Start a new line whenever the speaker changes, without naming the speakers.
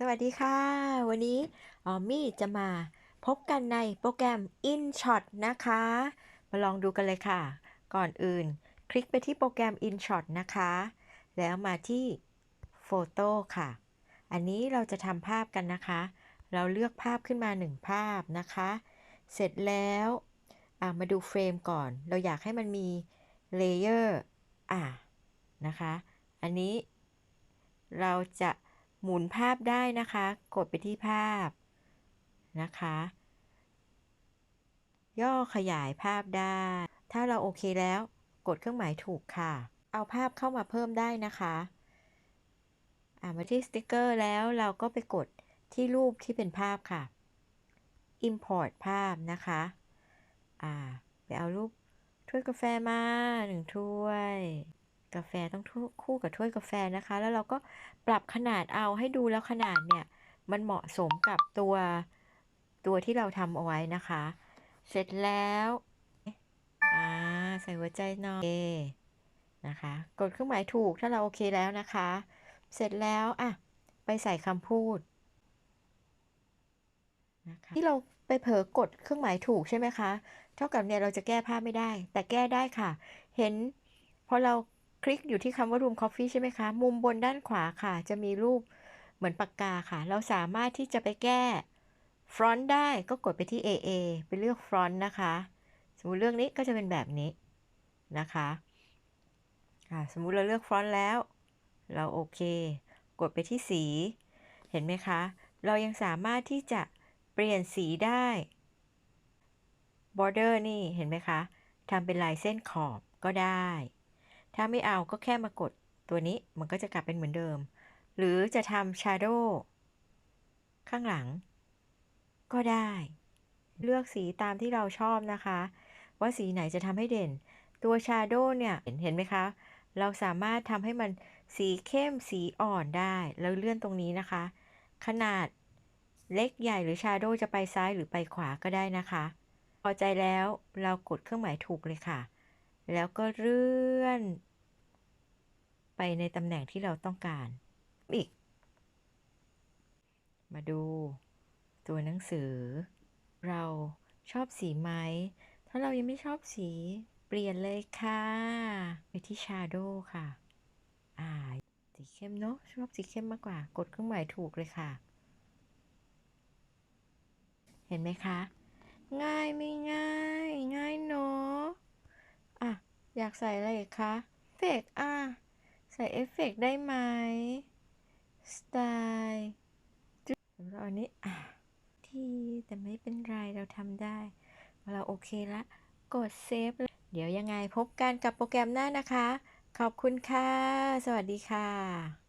สวัสดีค่ะ วันนี้ออมมี่จะมาพบกันในโปรแกรม InShot นะคะ มาลองดูกันเลยค่ะ ก่อนอื่น คลิกไปที่โปรแกรม InShot นะคะ แล้วมาที่โฟโต้ค่ะ อันนี้เราจะทำภาพกันนะคะ เราเลือกภาพขึ้นมา1ภาพนะคะ เสร็จแล้วมาดูเฟรมก่อน เราอยากให้มันมีเลเยอร์อะนะคะ อันนี้เราจะ หมุนภาพได้นะคะ กดไปที่ภาพนะคะ ย่อขยายภาพได้ ถ้าเราโอเคแล้ว กดเครื่องหมายถูกค่ะ เอาภาพเข้ามาเพิ่มได้นะคะอามาที่สติกเกอร์แล้วเราก็ไปกดที่รูปที่เป็นภาพค่ะ Import ภาพนะคะไปเอารูปถ้วยกาแฟมาหนึ่งถ้วย กาแฟต้องคู่กับถ้วยกาแฟนะคะ แล้วเราก็ปรับขนาดเอาให้ดูแล้วขนาดเนี่ย มันเหมาะสมกับตัวตัวที่เราทำเอาไว้นะคะ เสร็จแล้วอ่าใส่หัวใจหน่อยนะคะ กดเครื่องหมายถูกถ้าเราโอเคแล้วนะคะ เสร็จแล้วอะไปใส่คำพูดนะคะที่เราไปเผลอกดเครื่องหมายถูกใช่ไหมคะ เท่ากับเนี่ยเราจะแก้ภาพไม่ได้ แต่แก้ได้ค่ะ เห็นพอเรา คลิกอยู่ที่คำว่า room coffee ใช่ไหมคะ มุมบนด้านขวาค่ะ จะมีรูปเหมือนปากกาค่ะ เราสามารถที่จะไปแก้ front ได้ก็กดไปที่ AA ไปเลือก front นะคะ สมมุติเรื่องนี้ก็จะเป็นแบบนี้นะคะสมมุติเราเลือก front แล้ว เราโอเค กดไปที่สี เห็นไหมคะ เรายังสามารถที่จะเปลี่ยนสีได้ border นี่เห็นไหมคะทำเป็นลายเส้นขอบก็ได้ ถ้าไม่เอาก็แค่มากดตัวนี้มันก็จะกลับเป็นเหมือนเดิม หรือจะทำ shadow ข้างหลัง ก็ได้ เลือกสีตามที่เราชอบนะคะ ว่าสีไหนจะทำให้เด่น ตัว shadow เนี่ยเห็นเห็นไหมคะ เราสามารถทำให้มันสีเข้มสีอ่อนได้ แล้วเลื่อนตรงนี้นะคะ ขนาดเล็กใหญ่หรือ shadow จะไปซ้ายหรือไปขวาก็ได้นะคะ พอใจแล้วเรากดเครื่องหมายถูกเลยค่ะ แล้วก็เลื่อน ไปในตำแหน่งที่เราต้องการอีก มาดู ตัวหนังสือ เราชอบสีไหม ถ้าเรายังไม่ชอบสีเปลี่ยนเลยค่ะ ไปที่ shadow ค่ะ อ่า สีเข้มเนาะชอบสีเข้มมากกว่า กดเครื่องหมายถูกเลยค่ะ เห็นไหมคะ ง่ายไม่ง่าย ง่ายเนาะอะ อยากใส่อะไรคะเฟเฟกอะ ใส่เอฟเฟกได้ไหมสไตล์เราอันนี้อะที่แต่ไม่เป็นไรเราทำได้ เราโอเคละ กดเซฟ เดี๋ยวยังไงพบกันกับโปรแกรมหน้านะคะ ขอบคุณค่ะ สวัสดีค่ะ